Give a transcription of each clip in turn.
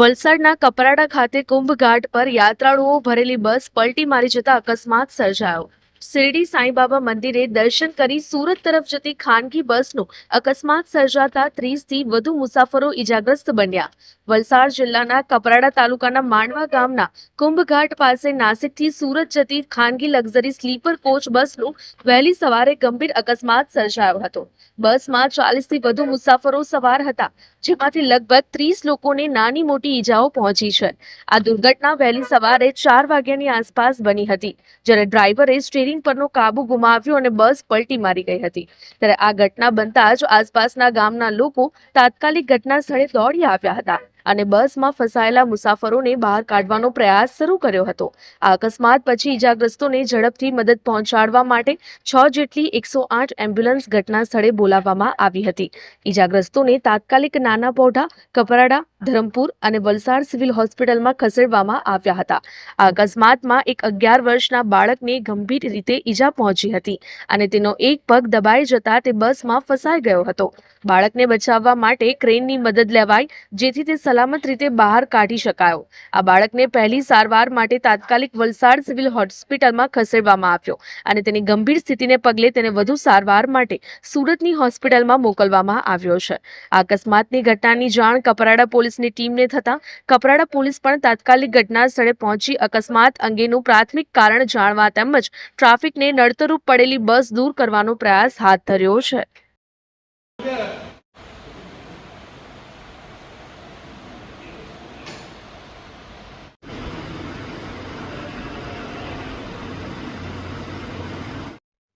વલસાડના કપરાડા ખાતે કુંભ ઘાટ પર યાત્રાળુઓ ભરેલી બસ પલટી મારી જતા અકસ્માત સર્જાયો. શિરડી સાંઈબાબા મંદિરે દર્શન કરી સુરત તરફ જતી ખાનગી બસનો અકસ્માત સર્જાતા ત્રીસથી વધુ મુસાફરો ઇજાગ્રસ્ત બન્યા. વલસાડ જિલ્લાના કપરાડા તાલુકાના માંડવા ગામના કુંભઘાટ પાસે નાસિકથી સુરત જતી ખાનગી લક્ઝરી સ્લીપર કોચ બસનું વહેલી સવારે ગંભીર અકસ્માત સર્જાયો હતો. બસમાં ચાલીસથી વધુ મુસાફરો સવાર હતા, જેમાંથી લગભગ ત્રીસ લોકોને નાની મોટી ઈજાઓ પહોંચી છે. આ દુર્ઘટના વહેલી સવારે ચાર વાગ્યાની આસપાસ બની હતી, જ્યારે ડ્રાઈવરે સ્ટીરિંગ પરનો કાબુ ગુમાવ્યો અને બસ પલટી મારી ગઈ હતી. ત્યારે આ ઘટના બનતા જ આસપાસના ગામના લોકો તાત્કાલિક ઘટના સ્થળે દોડી આવ્યા હતા. અને બસમાં ફસાયેલા મુસાફરોને બહાર કાઢવાનો પ્રયાસ શરૂ કર્યો હતો. આ અકસ્માત પછી ઇજાગ્રસ્તોને ઝડપથી મદદ પહોંચાડવા માટે છ જેટલી એકસો એમ્બ્યુલન્સ ઘટના સ્થળે બોલાવવામાં આવી હતી. ઇજાગ્રસ્તોને તાત્કાલિક નાના પોઢા કપરાડા, ધરમપુર અને વલસાડ સિવિલ હોસ્પિટલમાં ખસેડવામાં આવ્યા હતા. આ અકસ્માતમાં એક અગિયાર વર્ષના બાળકને ગંભીર રીતે ઈજા પહોંચી હતી અને તેનો એક પગ દબાઈ જતા તે બસમાં ફસાઈ ગયો હતો. બાળકને બચાવવા માટે ક્રેનની મદદ લેવાઈ, જેથી તે સલામત રીતે બહાર કાઢી શકાયો. આ બાળકને પહેલી સારવાર માટે તાત્કાલિક વલસાડ સિવિલ હોસ્પિટલમાં ખસેડવામાં આવ્યો અને તેની ગંભીર સ્થિતિને પગલે તેને વધુ સારવાર માટે સુરતની હોસ્પિટલમાં મોકલવામાં આવ્યો છે. અકસ્માતની ઘટનાની જાણ કપરાડા પોલીસની ટીમને થતાં કપરાડા પોલીસ પણ તાત્કાલિક ઘટના સ્થળે પહોંચી અકસ્માત અંગેનું પ્રાથમિક કારણ જાણવા તેમજ ટ્રાફિકને નડતરૂપ પડેલી બસ દૂર કરવાનો પ્રયાસ હાથ ધર્યો છે.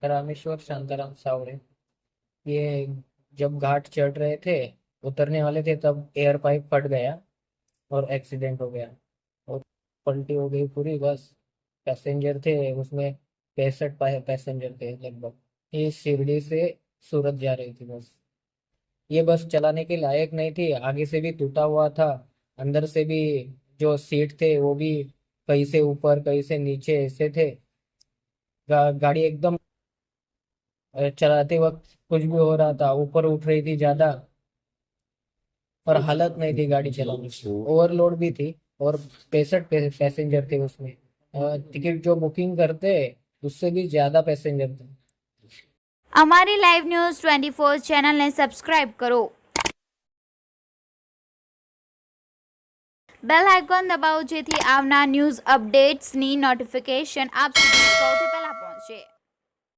रामेश्वर शांताराम सावरे। ये जब घाट चढ़ रहे थे उतरने वाले थे तब एयर पाइप फट गया और एक्सीडेंट हो गया। और पलटी हो गई पूरी बस पैसेंजर थे उसमें पैंसठ पैसेंजर थे लगभग। ये शिरडी से सूरत जा रही थी बस। ये बस चलाने के लायक नहीं थी आगे से भी टूटा हुआ था अंदर से भी जो सीट थे वो भी कहीं से ऊपर कहीं से नीचे ऐसे थे। गा, गाड़ी एकदम चलाते वक्त कुछ भी हो रहा था ऊपर उठ रही थी ज्यादा और हालत नहीं थी गाड़ी चलाने की ओवरलोड भी थी और पैंसठ पैसेंजर थे उसमें अ, टिकट जो बुकिंग करते उससे भी ज्यादा पैसेंजर थे અમારી લાઈવ ન્યૂઝ ટ્વેન્ટી ફોર ચેનલને સબસ્ક્રાઇબ કરો બેલ આઇકોન દબાવો જેથી આવનાર ન્યૂઝ અપડેટ્સની નોટિફિકેશન આપ સુધી સૌથી પહેલા પહોંચે